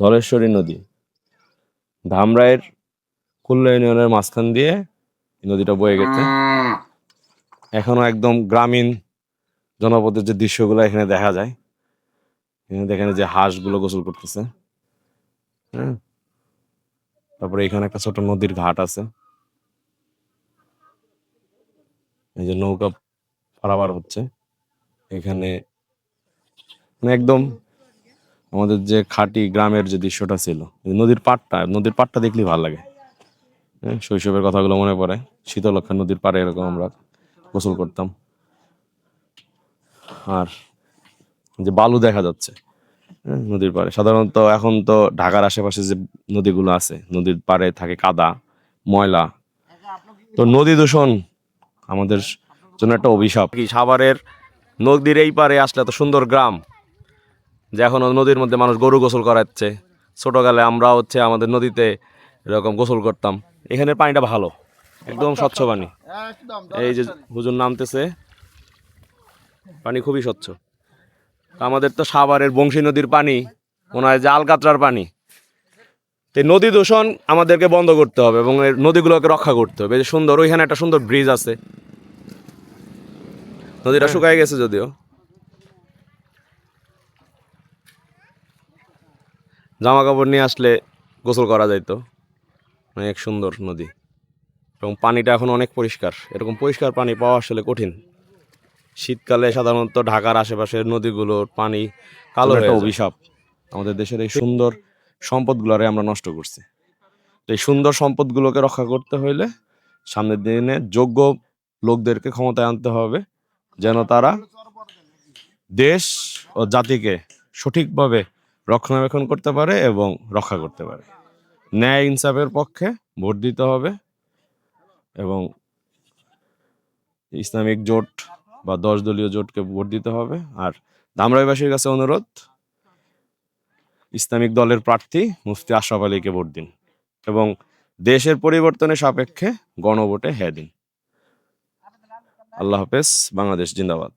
ধলেশ্বরী নদী। ধামরাইয়ের খুলনা ইউনিয়নের মাঝখান দিয়ে নদীটা বয়ে গেছে। এখনও একদম গ্রামীণ জনপদের যে দৃশ্যগুলো এখানে দেখা যায়, এখানে দেখেন যে হাঁসগুলো গোসল করতেছে। হ্যাঁ তারপরে এখানে একটা ছোট নদীর ঘাট আছে। এই যে নৌকা পারাবার হচ্ছে। এখানে মানে একদম আমাদের যে খাঁটি গ্রামের যে দৃশ্যটা ছিল নদীর পাড়টা নদীর পাড়টা দেখলেই ভালো লাগে। হ্যাঁ, শৈশবের কথাগুলো মনে পড়ে। শীতলক্ষা নদীর পাড়ে এরকম আমরা গোসল করতাম। আর যে বালু দেখা যাচ্ছে হ্যাঁ, নদীর পাড়ে। সাধারণত এখন তো ঢাকার আশেপাশে যে নদীগুলো আছে নদীর পাড়ে থাকে কাদা ময়লা। তো নদী দূষণ আমাদের জন্য একটা অভিশাপ। কি সাভারের নদীর এই পারে আসলে এত সুন্দর গ্রাম যে এখন নদীর মধ্যে মানুষ গরু গোসল করাচ্ছে। ছোটোকালে আমরা হচ্ছে আমাদের নদীতে এরকম গোসল করতাম। এখানের পানিটা ভালো একদম স্বচ্ছ পানি। এই যে হুজুর নামতেছে পানি খুবই স্বচ্ছ। আমাদের তো সাভারের বংশী নদীর পানি মনে হয় যে আলকাতরার পানি। তো এই নদী দূষণ আমাদেরকে বন্ধ করতে হবে এবং এই নদীগুলোকে রক্ষা করতে হবে। এই যে সুন্দর ওইখানে একটা সুন্দর ব্রিজ আছে। নদীটা শুকায় গেছে যদিও। জামা কাপড় নিয়ে আসলে গোসল করা যাইতো। অনেক সুন্দর নদী। এবং পানিটা এখন অনেক পরিষ্কার। এরকম পরিষ্কার পানি পাওয়া আসলে কঠিন। শীতকালে সাধারণত ঢাকার আশেপাশের নদীগুলোর পানি কালো একটা অভিশাপ। আমাদের দেশের এই সুন্দর সম্পদগুলোরে আমরা নষ্ট করছি। তো এই সুন্দর সম্পদগুলোকে রক্ষা করতে হইলে সামনের দিনে যোগ্য লোকদেরকে ক্ষমতায় আনতে হবে যেন তারা দেশ ও জাতিকে সঠিকভাবে রক্ষণাবেক্ষণ করতে পারে এবং রক্ষা করতে পারে। ন্যায় ইনসাফের পক্ষে ভোট দিতে হবে এবং ইসলামিক জোট বা দশ দলীয় জোটকে ভোট দিতে হবে। আর ধামরাইবাসীর কাছে অনুরোধ, ইসলামিক দলের প্রার্থী মুফতি আশরাফ আলীকে ভোট দিন এবং দেশের পরিবর্তনের সাপেক্ষে গণভোটে হ্যাঁ দিন। আল্লাহ হাফেজ, বাংলাদেশ জিন্দাবাদ।